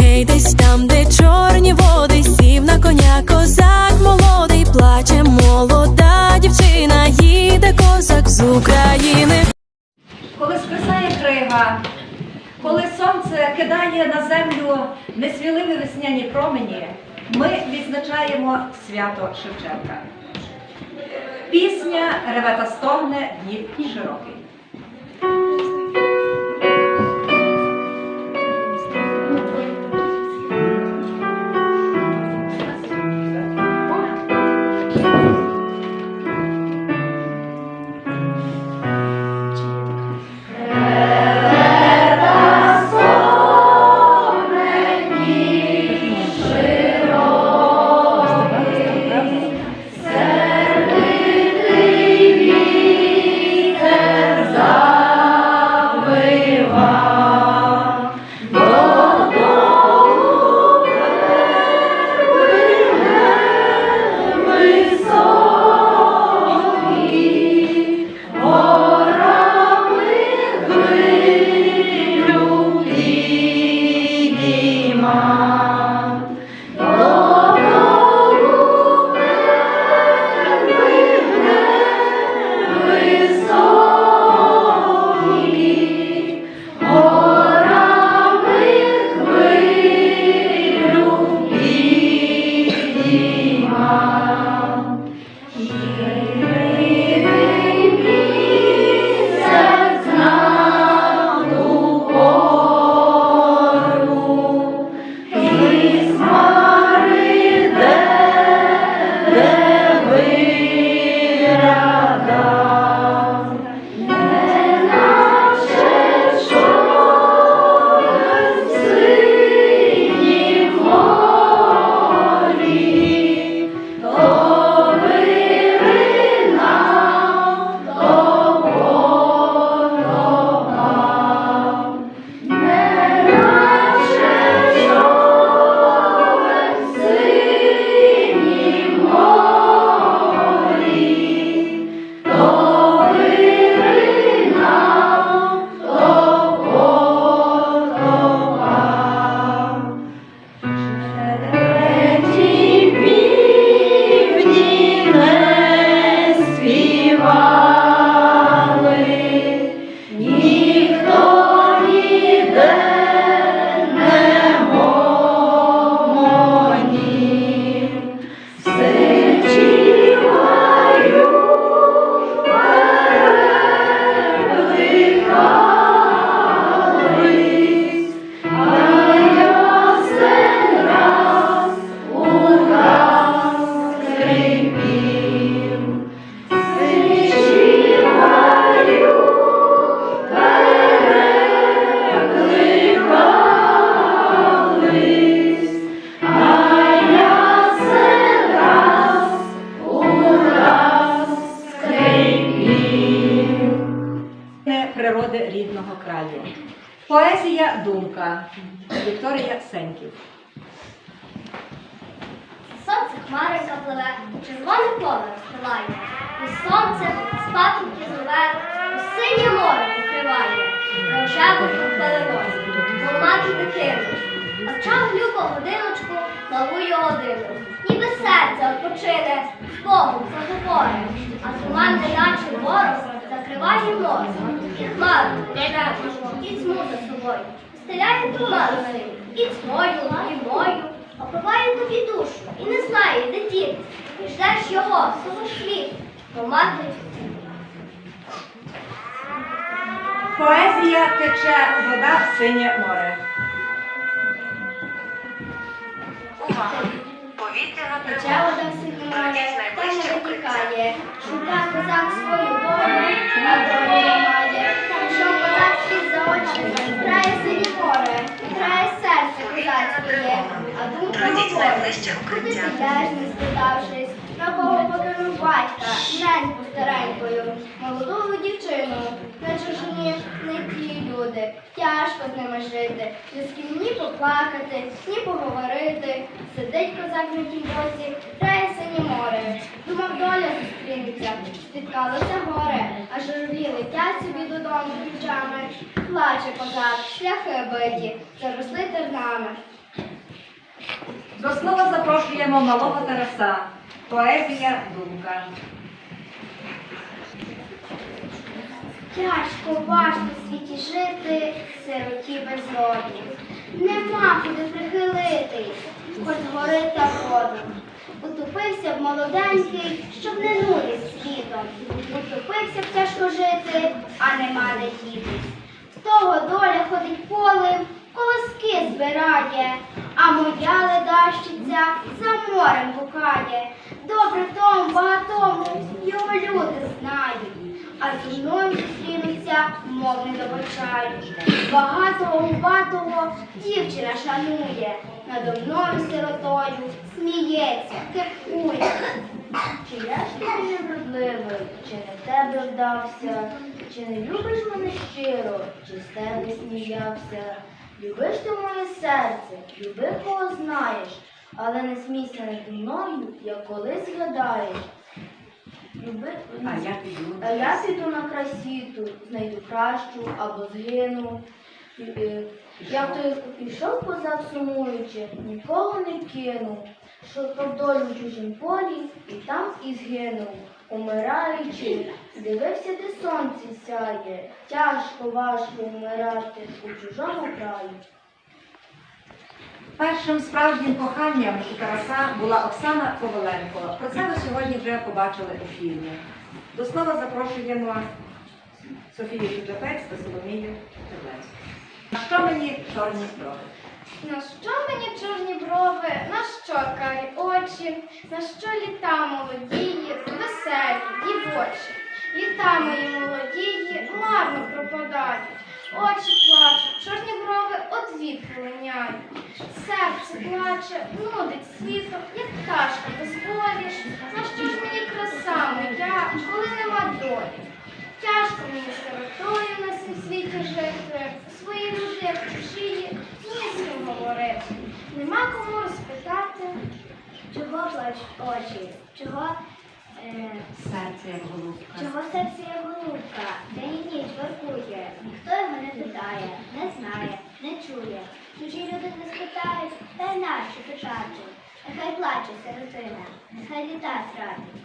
Гей, десь там, де чорні води, сів на коня козак молодий, плаче молода дівчина, їде козак з України. Коли скисає крига, коли сонце кидає на землю несвіливі весняні промені, ми відзначаємо свято Шевченка. Пісня реве та стогне днів широкий. А чав любо годиночку, лавую годину, ніби серце odpoczyне, з Богом заговоре, а туман неначе ворог закриває мозок, і хмару, рожеву, і тьму за собою, стеляє туман синій, і тьмою, і мою, Опиває тобі душу і не знає, де діти. І ждеш його, свого хліб, бо мати Поезія тече вода в синє море. Увага! Повітряна тривога. Пройдіть найближче укриття. Шукає козак свою волю, а долі немає. Що козацькі за очі, грає грає серце козацьке, а думка Пройдіть найближче Куди ти не спитавшись, на кого покинув батька, неньку старенькою, молоду дівчину, на чужині не ті люди, тяжко з ними жити, не з ким ні поплакати, ні поговорити. Сидить козак на тім боці, грає синє море, думав доля зустрінеться, спіткалося горе, а журавлі летять собі додому ключами. Плаче козак, шляхи биті, заросли тернами. До слова запрошуємо малого Тараса. Поезія думка. Тяжко, важко в світі жити, сироті безродні. Нема куди прихилитись, хоч гори та воду. Утопився б молоденький, щоб не нудить світом. Утопився б тяжко жити, а нема де дітись. В того доля ходить полем, колоски збирає, а моя ледащиця за морем гукає. Багатому його люди знають. А зі мною зустрінуться, мов не добачають. Багатого губатого дівчина шанує, надо мною сиротою сміється, кепкує. Чи я ж ти невродливий, чи не тебе вдався, чи не любиш мене щиро, чи з тебе сміявся? Любиш ти моє серце, люби кого знаєш, але не смійся наді мною, як колись згадаєш. Люби, А я піду. а я піду на красіту, знайду кращу або згину. Е, Я той пішов позад сумуючи, нікого не кинув. Шукав долю в чужім полі і там і згинув. Умираючи, дивився, де сонце сяє. Тяжко, важко вмирати у чужому краю. Першим справжнім коханням у Тараса була Оксана Коваленко. Про це ви сьогодні вже побачили у фільмі. До слова запрошуємо Софію Підлепець та Соломію Теплецьку. На що мені чорні брови? На що мені чорні брови, на що карі очі, на що літа молодії, веселі, дівочі. Літа мої молодії марно пропадають, очі плачуть, чорні брови од вітру линяють. Серце плаче, нудить світло, як пташка без волі. На що ж мені краса моя, коли нема долі? Тяжко мені сиротою на цім світі жити, свої люди, як чужі, ні з ким говорити. Нема кому розпитати. Чого плачуть очі? Чого, е, Серце як голубка. чого серце є голубка? День і ніч воркує. Ніхто його не питає, не знає, не чує. Чужі люди не спитають, та й нащо питати? Нехай плаче сиротина, нехай літа стратить.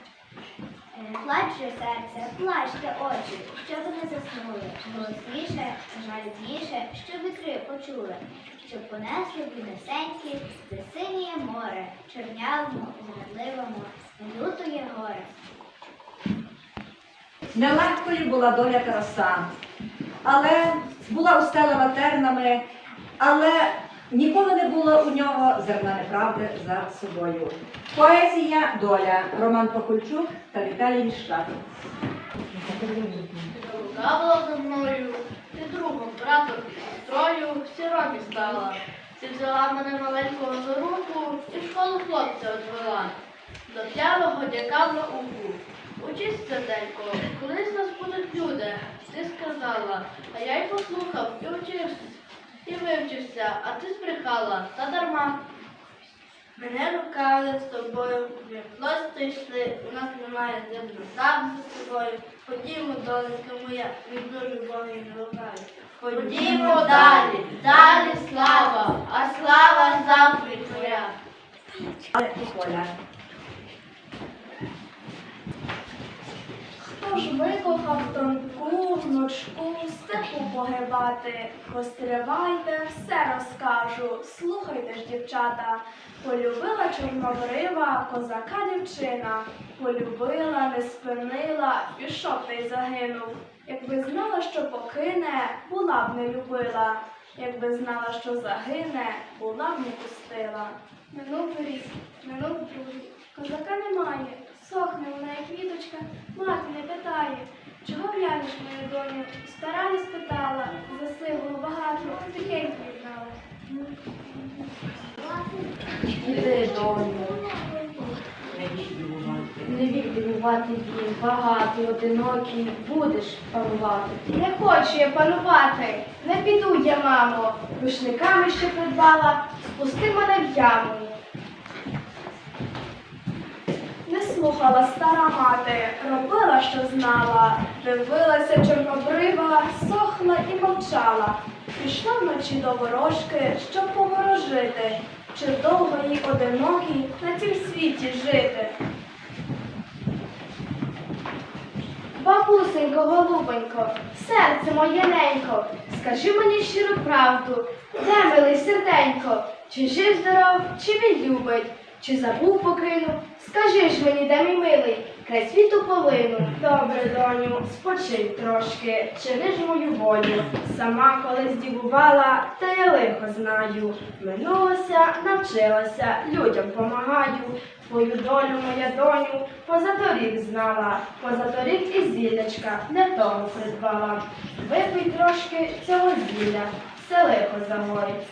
Е, Плаче серце, плачте очі, щоб не заснули. Голосніше, жалібніше, щоб вітри почули, щоб понесли біднесенькі, де синіє море, чорнявому, зрадливому, лютує горе. Нелегкою була доля Тараса, але була устелена тернами, але ніколи не було у нього зерна неправди за собою. Поезія доля Роман Покульчук та Віталій Міщак. Рука була за мною, ти другом, братом, сестрою, всі роки стала. Ти взяла мене маленького за руку і школу хлопця одвела. До п'яного дяка в науку. Учись, серденько, колись нас будуть люди. Ти сказала, а я й послухав і вчився, і вивчився, а ти збрехала, та дарма. Мене рукали з тобою, ми просто йшли, у нас немає землю сам за собою. Ходімо, доленька моя, від дуже Бога не лукаю. Ходімо далі, далі слава, а слава завжди твоя. Але і Коля. Хто ж викохав тонку внучку, степу погибати? Постривайте, все розкажу. Слухайте ж, дівчата. Полюбила чорнобрива козака дівчина. Полюбила, не спинила, пішов та й загинув. Якби знала, що покине, була б не любила. Якби знала, що загине, була б не пустила. Минув рік, минув другий. Козака немає, сохне вона, як квіточка, мати не питає. Чого глянеш, мою доню? Стара не спитала, засиву багато, тихенько віддала. Іди, доню, не вік дивувати їм, багатий, одинокий, будеш панувати. Не хочу я панувати, не піду я, мамо. Рушниками ще придбала, спусти мене в яму. Не слухала стара мати, робила, що знала, дивилася чорнобрива, сохла і мовчала. Пішла вночі до ворожки, щоб поворожити. чи довго їй одинокій на цім світі жити? Бабусенько, голубенько, серце моє ненько, скажи мені щиру правду, де милий серденько, чи жив здоров, чи він любить, чи забув покинув? Скажи ж мені, де мій милий, край світу полину. Добре, доню, спочинь трошки, чини ж мою волю. Сама колись дівувала, та я лихо знаю. Минулося, навчилася, людям помагаю. Твою долю, моя доню, позаторік знала, позаторік і зілячка для того придбала. Випий трошки цього зілля, все лихо загоїть.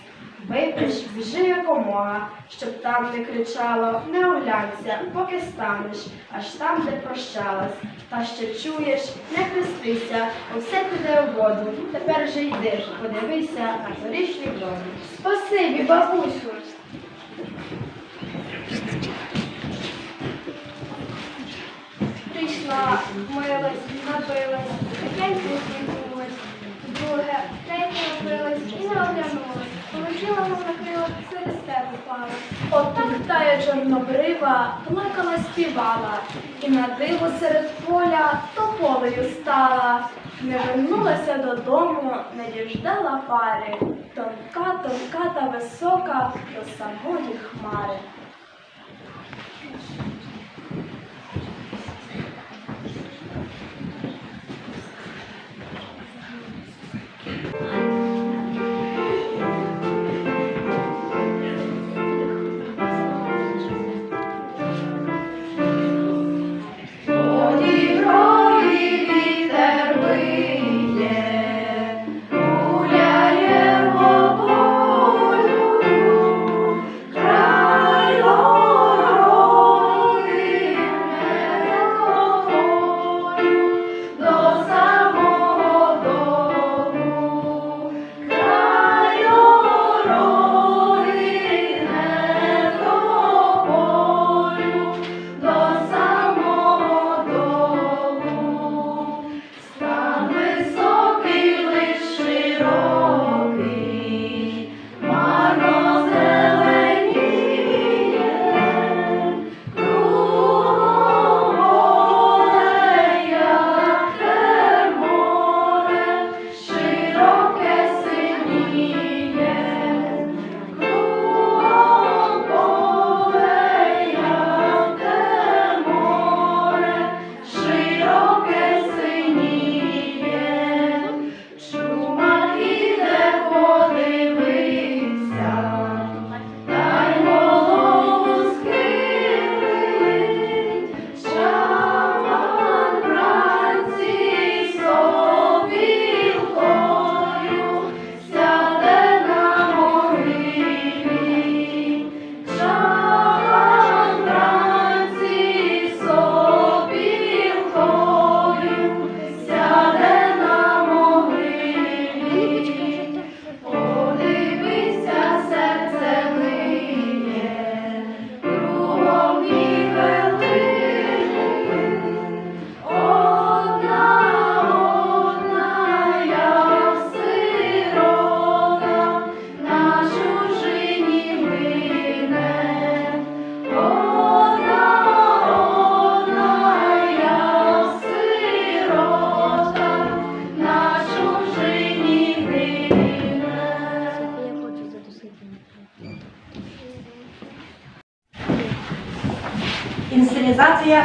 Випиш, біжи якомога, щоб там не кричало, не оглянься, поки станеш, аж там, де прощалась. Та що чуєш, не хрестися, усе піде у воду. Тепер же йди, подивися на торічний дом. Спасибі, бабусю. Прийшла, милась, напилась, тихенько усміхнулась. Друге, третє напилась і не оглянулась. Положила на крила через пала. Отак тая чорнобрива плакала, співала, і на диво серед поля тополею стала. Не вернулася додому, не діждала пари. Тонка, тонка та висока до самої хмари.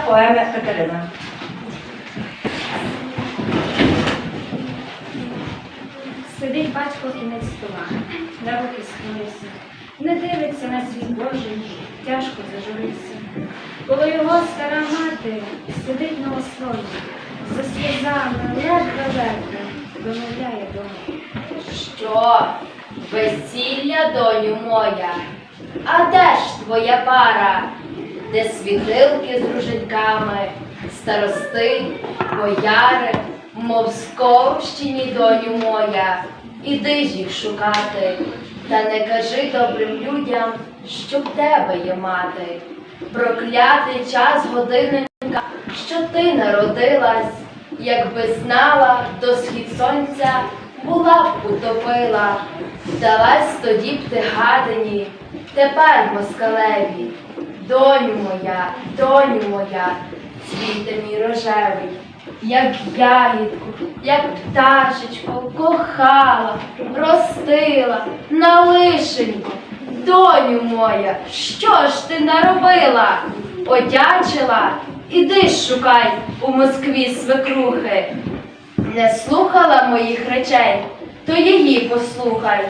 Поеми Катерина. Сидить батько кінець стола, на руки схилився, не дивиться на світ Божий, тяжко зажурився. Коло його стара мати сидить на ослоні, за сльозами ледве-ледве домовляє дому. Що? Весілля, доню моя? А де ж твоя пара? Де світилки з руженьками, старости, бояри, мов сковщині, доню моя, іди ж їх шукати, та не кажи добрим людям, що в тебе є мати. Проклятий час годинника, що ти народилась, якби знала до схід сонця, була б утопила, далась тоді б ти гадині, Тепер москалеві, доню моя, доню моя, цвіте мій рожевий, як ягідку, як пташечку, кохала, ростила, на лишеньку. Доню моя, що ж ти наробила? Одячила, іди шукай у Москві свекрухи. Не слухала моїх речей, то її послухай.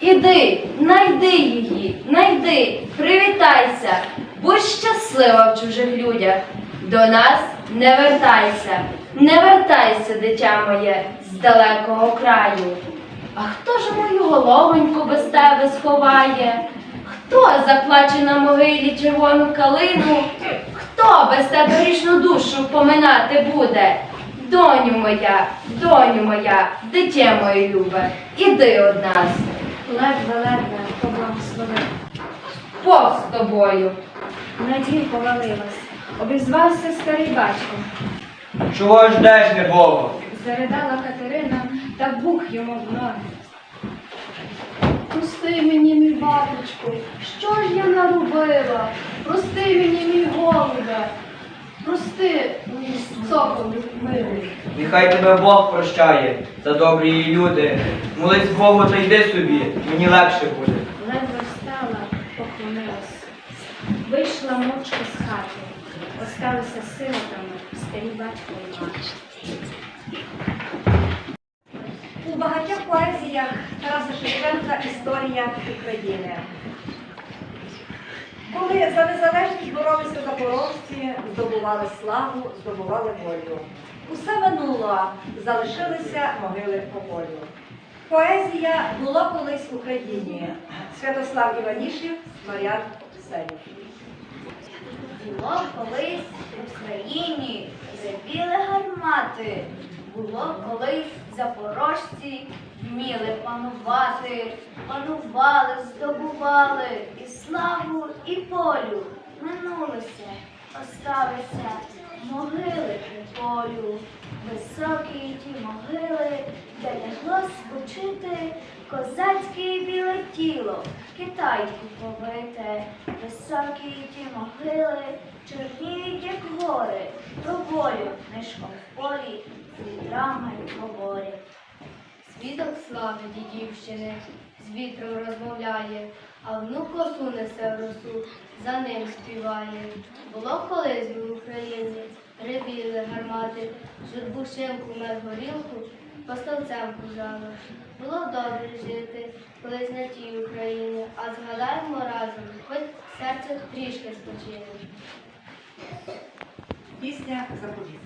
Іди, найди її, найди, привітайся, будь щаслива в чужих людях. До нас не вертайся, не вертайся, дитя моє, з далекого краю. А хто ж мою головоньку без тебе сховає? Хто заплаче на могилі червону калину? Хто без тебе грішну душу поминати буде? Доню моя, доню моя, дитя моє любе, іди од нас, Ледве, ледве, поблагослови. Бог з тобою. Надія повалилась. Обізвався старий батько. Чого ждеш, небого? Заридала Катерина та бух йому в ноги. Прости мені, мій батечку, що ж я наробила? Прости мені, мій голубе. Прости, мій сокол милий. Нехай тебе Бог прощає за добрі її люди. Молись Богу та йди собі, мені легше буде. Вийшла мовчки з хати. Осталися сиротами старі батько і мати. У багатьох поезіях Тараса Шевченка історія України. Коли за незалежність боролися запорожці, здобували славу, здобували волю. Усе минуло, залишилися могили по полю. Поезія була колись в Україні. Святослав Іванішів, Мар'ян Сенів. Було колись в Україні ревіли гармати, було колись запорожці вміли панувати, панували, здобували. І славу, і полю. Минулося, осталися могили при полю, високі ті могили, де лягло спочити козацьке біле тіло, китайку повите, високі ті могили, чорніють, як гори, волю нишком в полі, з вітрами говорять. Світок слави дідівщини з вітром розмовляє, а внук косу несе в росу, за ним співає. Було колись в Україні, ревіли гармати, журбу шимку мед горілку, поставцем пожали. Було добре жити, колись на тій Україні, а згадаємо разом, хоч серце трішки спочине. Пісня заповіт.